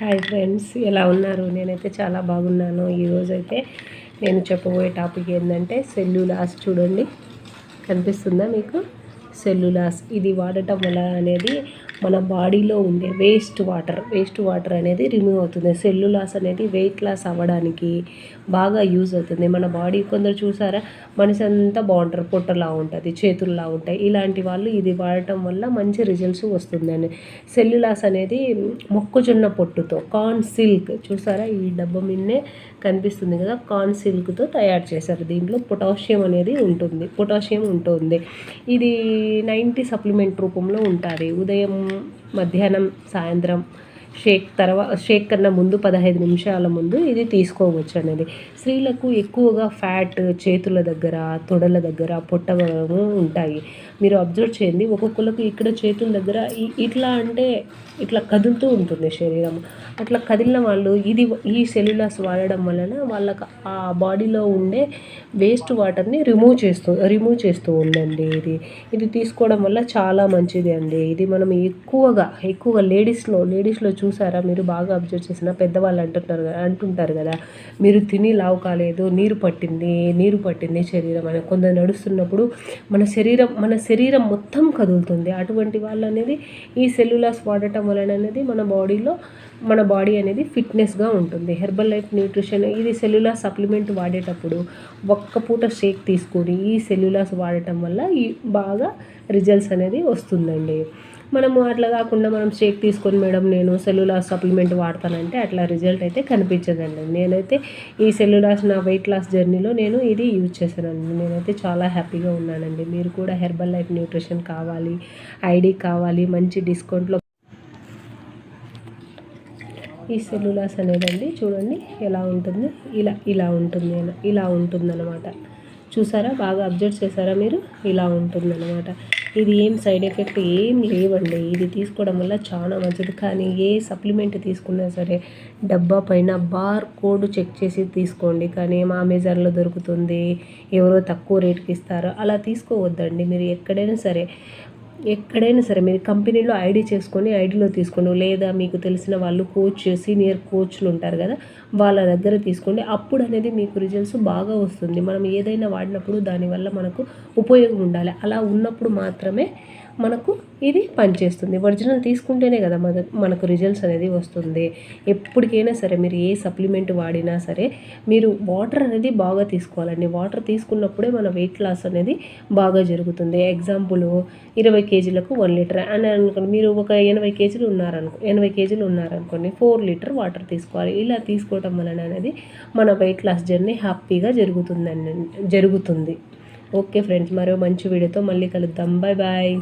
Hi friends ఎలా ఉన్నారు? నేనైతే చాలా బాగున్నాను. ఈరోజు అయితే నేను చెప్పబోయే టాపిక్ ఏంటంటే సెల్యులాస్ చూడండి. కనిపిస్తుందా మీకు? సెల్యులాస్ ఇది వాడటం వల్ల అనేది మన బాడీలో ఉండే వేస్ట్ వాటర్ వేస్ట్ వాటర్ అనేది రిమూవ్ అవుతుంది. సెల్యులాస్ అనేది వెయిట్ లాస్ అవ్వడానికి బాగా యూజ్ అవుతుంది. మన బాడీ కొందరు చూసారా? మనిషి అంతా బాగుంటారు పొట్టలా ఉంటుంది చేతుల్లా ఉంటాయి. ఇలాంటి వాళ్ళు ఇది వాడటం వల్ల మంచి రిజల్ట్స్ వస్తుందండి సెల్యులాస్ అనేది మొక్కజొన్న పొట్టుతో కార్న్ సిల్క్ చూసారా? ఈ డబ్బా మిన్నే కనిపిస్తుంది కదా కార్న్ సిల్క్తో తయారు చేశారు. దీంట్లో పొటాషియం అనేది ఉంటుంది పొటాషియం ఉంటుంది. ఇది నైంటీ సప్లిమెంట్ రూపంలో ఉంటుంది. ఉదయం మధ్యాహ్నం సాయంత్రం షేక్ తర్వాత షేక్ కన్నా ముందు పదహైదు నిమిషాల ముందు ఇది తీసుకోవచ్చు అనేది. స్త్రీలకు ఎక్కువగా ఫ్యాట్ చేతుల దగ్గర తొడల దగ్గర పొట్టము ఉంటాయి. మీరు అబ్జర్వ్ చేయండి ఒక్కొక్కరికి ఇక్కడ చేతుల దగ్గర ఇట్లా అంటే ఇట్లా కదులుతూ ఉంటుంది శరీరం. అట్లా కదిలిన వాళ్ళు ఇది ఈ సెల్యులాస్ వాడడం వలన వాళ్ళకి ఆ బాడీలో ఉండే వేస్ట్ వాటర్ని రిమూవ్ చేస్తూ రిమూవ్ చేస్తూ ఉండండి ఇది. ఇది తీసుకోవడం వల్ల చాలా మంచిది అండి. ఇది మనం ఎక్కువగా ఎక్కువగా లేడీస్లో లేడీస్లో చూసారా? మీరు బాగా అబ్జర్వ్ చేసిన పెద్దవాళ్ళు అంటుంటారు కదా అంటుంటారు కదా మీరు తిని లావు కాలేదు నీరు పట్టింది నీరు పట్టింది శరీరం అని. కొందరు నడుస్తున్నప్పుడు మన శరీరం మన శరీరం మొత్తం కదులుతుంది. అటువంటి వాళ్ళు అనేది ఈ సెల్యులాస్ వాడటం వలన అనేది మన బాడీలో మన బాడీ అనేది ఫిట్నెస్గా ఉంటుంది. హెర్బల్ లైఫ్ న్యూట్రిషన్ ఇది సెల్యులాస్ సప్లిమెంట్ వాడేటప్పుడు ఒక్క పూట షేక్ తీసుకొని ఈ సెల్యులాస్ వాడటం వల్ల ఈ బాగా రిజల్ట్స్ అనేది వస్తుందండి. మనము అట్లా కాకుండా మనం షేక్ తీసుకొని మేడం నేను సెల్యులాస్ సప్లిమెంట్ వాడతానంటే అట్లా రిజల్ట్ అయితే కనిపించదండి. నేనైతే ఈ సెల్యులాస్ నా వెయిట్ లాస్ జర్నీలో నేను ఇది యూజ్ చేశానండి. నేనైతే చాలా హ్యాపీగా ఉన్నానండి. మీరు కూడా హెర్బల్ లైఫ్ న్యూట్రిషన్ కావాలి ఐడి కావాలి మంచి డిస్కౌంట్లో ఈ సెల్యులాస్ అనేదండి. చూడండి ఎలా ఉంటుంది. ఇలా ఇలా ఉంటుంది ఇలా ఉంటుందన్నమాట. చూసారా? బాగా అబ్జర్వ్ చేశారా మీరు? ఇలా ఉంటుందన్నమాట. ఇది ఏం సైడ్ ఎఫెక్ట్ ఏం లేవండి. ఇది తీసుకోవడం వల్ల చాలా మంచిది. కానీ ఏ సప్లిమెంట్ తీసుకున్నా సరే డబ్బా పైన బార్ కోడ్ చెక్ చేసి తీసుకోండి. కానీ ఏం అమెజాన్లో దొరుకుతుంది? ఎవరో తక్కువ రేట్కి ఇస్తారో అలా తీసుకోవద్దండి. మీరు ఎక్కడైనా సరే ఎక్కడైనా సరే మీరు కంపెనీలో ఐడి చేసుకొని ఐడిలో తీసుకోండి. లేదా మీకు తెలిసిన వాళ్ళు కోచ్ సీనియర్ కోచ్లు ఉంటారు కదా వాళ్ళ దగ్గర తీసుకోండి. అప్పుడు అనేది మీకు రిజల్ట్స్ బాగా వస్తుంది. మనం ఏదైనా వాడినప్పుడు దానివల్ల మనకు ఉపయోగం ఉండాలి. అలా ఉన్నప్పుడు మాత్రమే మనకు ఇది పనిచేస్తుంది. ఒరిజినల్ తీసుకుంటేనే కదా మన మనకు రిజల్ట్స్ అనేది వస్తుంది. ఎప్పటికైనా సరే మీరు ఏ సప్లిమెంట్ వాడినా సరే మీరు వాటర్ అనేది బాగా తీసుకోవాలండి. వాటర్ తీసుకున్నప్పుడే మన వెయిట్ లాస్ అనేది బాగా జరుగుతుంది. ఎగ్జాంపుల్ ఇరవై కేజీలకు వన్ లీటర్ అని అనుకోండి. మీరు ఒక ఎనభై కేజీలు ఉన్నారనుకో ఎనభై కేజీలు ఉన్నారనుకోండి. ఫోర్ లీటర్ వాటర్ తీసుకోవాలి. ఇలా తీసుకోవటం వలన అనేది మన వెయిట్ లాస్ జర్నీ హ్యాపీగా జరుగుతుందండి జరుగుతుంది. ఓకే ఫ్రెండ్స్ మరో మంచి వీడియోతో మళ్ళీ కలుద్దాం. Bye bye